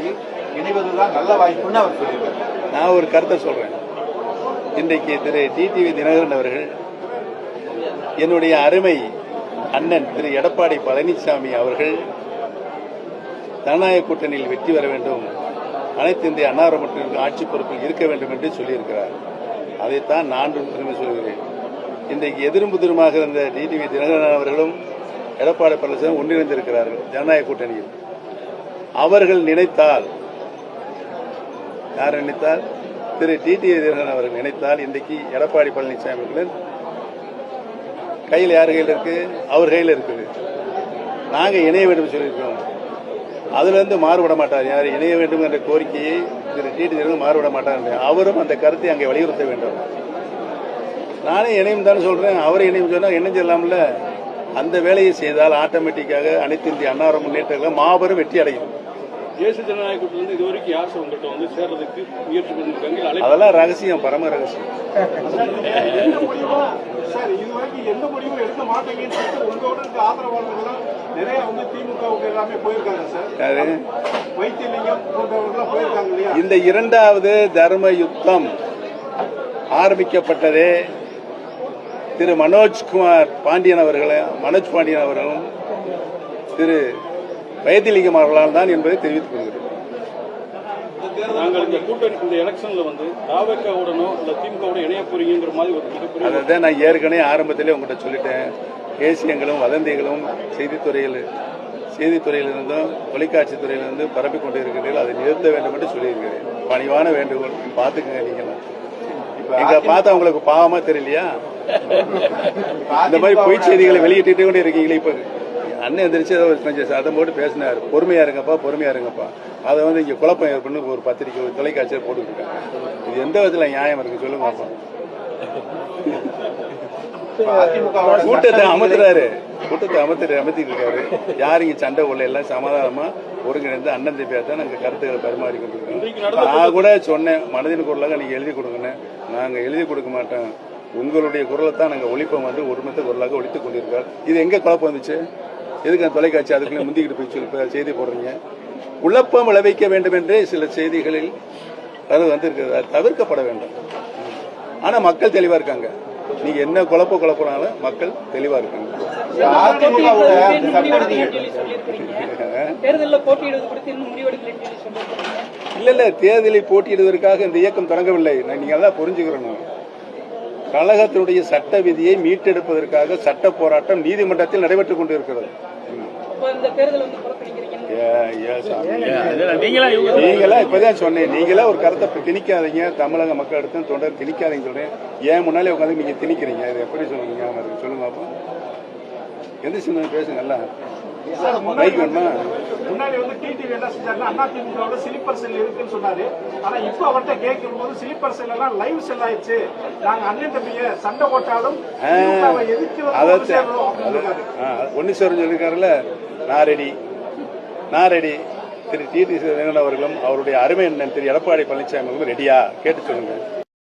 கூட்டணியில் இணைவதுதான் நல்ல வாய்ப்புன்னு அவர் சொல்லியிருக்காரு. நான் ஒரு கருத்தை சொல்றேன். இன்றைக்கு திரு டிடிவி தினகரன் அவர்கள் என்னுடைய அருமை அண்ணன் திரு எடப்பாடி பழனிசாமி அவர்கள் ஜனநாயக கூட்டணியில் வெற்றி பெற வேண்டும் அனைத்து இந்திய அன்னார ஆட்சி பொறுப்பில் இருக்க வேண்டும் என்று சொல்லியிருக்கிறார். அதைத்தான் நான் திரும்ப சொல்கிறேன். இன்றைக்கு எதிரும்புதிரமாக இருந்த டிடிவி தினகரன் அவர்களும் எடப்பாடி பழனிசாமி ஒன்றிணைந்திருக்கிறார்கள் ஜனநாயக கூட்டணியில். அவர்கள் நினைத்தால் யார் நினைத்தால்? திரு டி டி எதிரன் அவர்கள் நினைத்தால் இன்றைக்கு எடப்பாடி பழனிசாமி அவர்களின் கையில் யார் கையில் இருக்கு? அவர் கையில் இருக்குது. நாங்கள் இணைய வேண்டும் சொல்லியிருக்கோம் அதுலேருந்து மாறுபட மாட்டார். யார் இணைய வேண்டும் என்ற கோரிக்கையை திரு டிடி டி மாறுபட மாட்டார் அவரும் அந்த கருத்தை அங்கே வலியுறுத்த வேண்டும். நானே இணையும் தானே சொல்றேன். அவரை இணையும் சொன்னால் என்ன சொல்லலாம்ல அந்த வேலையை செய்தால் ஆட்டோமேட்டிக்காக அனைத்து இந்திய அன்னார முன்னேற்ற கழகம் மாபெரும் வெற்றி அடையும். தேசிய ஜனநாயக கூட்டத்தில் இது வரைக்கும் யார் உங்கள்கிட்ட வந்து சேர்றதுக்கு முயற்சி பண்ணிருக்காங்க? அதெல்லாம் ரகசியம் பரம ரகசியம். சார் இதுவரைக்கும் எந்த முடிவும் எடுக்க மாட்டீங்கன்னு சொல்லிட்டு உங்களோட இருக்க ஆதரவாளர்கள் நிறைய வந்து திமுகவுக்கு எல்லாமே போயிருக்காங்க சார். யாரு? வைத்தியலிங்கம் போன்றவர்கள் போயிருக்காங்க இல்லையா? இந்த இரண்டாவது தர்ம யுத்தம் ஆரம்பிக்கப்பட்டதே திரு மனோஜ்குமார் பாண்டியன் அவர்களும் மனோஜ் பாண்டியன் அவர்களும் திரு வைத்தியலிங்கம் அவர்களால் தான் என்பதை தெரிவித்துக் கொள்கிறேன். நாங்கள் இந்த கூட்டணி இந்த எலெக்ஷன்ல வந்து தாவக்காவுடனோ இல்ல திமுகவோட இணைய போறீங்கிற மாதிரி ஒரு மிகப்பெரிய அதை தான் நான் ஏற்கனவே ஆரம்பத்திலே உங்கள்கிட்ட சொல்லிட்டேன். தேசியங்களும் வதந்திகளும் செய்தித்துறையில் செய்தித்துறையிலிருந்தும் தொலைக்காட்சி துறையிலிருந்தும் பரப்பிக் கொண்டு இருக்கிறீர்கள் அதை நிறுத்த வேண்டும் என்று சொல்லியிருக்கிறேன். பணிவான வேண்டுகோள் பார்த்துக்கங்க நீங்களும். எங்க பார்த்தா உங்களுக்கு பாவமா தெரியலையா? இந்த மாதிரி பொய் செய்திகளை வெளியிட்டு கொண்டு இருக்கீங்களே இப்ப? அண்ணன் எந்திரிச்சு ஏதோ கொஞ்சம் சதம் போட்டு பேசினார். பொறுமையா இருங்கப்பா பொறுமையா இருங்கப்பா. அதை வந்து இங்க குழப்பம் ஏற்படும் ஒரு பத்திரிக்கை ஒரு தொலைக்காட்சியில் போட்டுட்டு இருக்காங்க இது எந்த விதத்துல நியாயம் இருக்கு சொல்லுங்க பாப்பா கூட்டத்தை அமர்த்துறாரு கூட்டத்தை அமர்த்து அமர்த்திட்டு இருக்காரு யார் இங்க சண்டை உள்ள எல்லாம் சமாதானமா ஒருங்கிணைந்து அண்ணன் தம்பியா தான் நாங்க கருத்துக்களை பரிமாறி கொண்டிருக்கோம். நான் கூட சொன்னேன் மனதின் குரலாக நீங்க எழுதி கொடுங்கன்னு. நாங்க எழுதி கொடுக்க மாட்டோம். உங்களுடைய குரலை தான் நாங்க ஒழிப்பம் வந்து ஒருமித்த குரலாக ஒழித்துக் கொண்டிருக்கார் இது எங்க குழப்பம் வந்துச்சு? எதுக்கு அந்த தொலைக்காட்சி அதுக்குள்ள முந்திக்கிட்டு போய் சொல்லி செய்தி போடுறீங்க? குழப்பம் விளைவிக்க வேண்டும் என்றே சில செய்திகளில் அது வந்து இருக்கிறது அது தவிர்க்கப்பட வேண்டும். ஆனா மக்கள் தெளிவா இருக்காங்க. நீங்க என்ன குழப்ப குழப்பினாலும் மக்கள் தெளிவா இருக்காங்க. இல்ல இல்ல தேர்தலில் போட்டியிடுவதற்காக இந்த இயக்கம் தொடங்கவில்லை. நான் நீங்க எல்லாம் புரிஞ்சுக்கிறணும். கழகத்தினுடைய சட்ட விதியை மீட்டெடுப்பதற்காக சட்ட போராட்டம் நீதிமன்றத்தில் நடைபெற்றுக் கொண்டிருக்கிறது. நீங்களா இப்பதான் சொன்னேன். நீங்களா ஒரு கருத்தை இப்ப திணிக்காதீங்க. தமிழக மக்கள் எடுத்து தொடர் திணிக்காதீங்க சொல்றேன். ஏன் முன்னாலே உட்காந்து நீங்க திணிக்கிறீங்க? இது எப்படி சொல்லுங்க சொல்லுங்க அப்போ. எந்த சின்ன பேசுங்கல்ல மைக் வேணுமா? முன்னாடி வந்து டிடிவி என்ன செஞ்சாருன்னா அண்ணா திமுகவோட ஸ்லீப்பர் செல் இருக்குன்னு சொன்னாரு. ஆனா இப்ப அவர்கிட்ட கேட்கும் போது ஸ்லீப்பர் செல் எல்லாம் லைவ் செல் ஆயிடுச்சு. நாங்க அண்ணன் தம்பிய சண்டை போட்டாலும் வந்து. ஒன்னு சேரும் சொல்லியிருக்காருல்ல நான் ரெடி நான் ரெடி திரு டி டி அவர்களும் அவருடைய அருமை அண்ணன் திரு எடப்பாடி பழனிசாமி அவர்களும் ரெடியா கேட்டு சொல்லுங்க.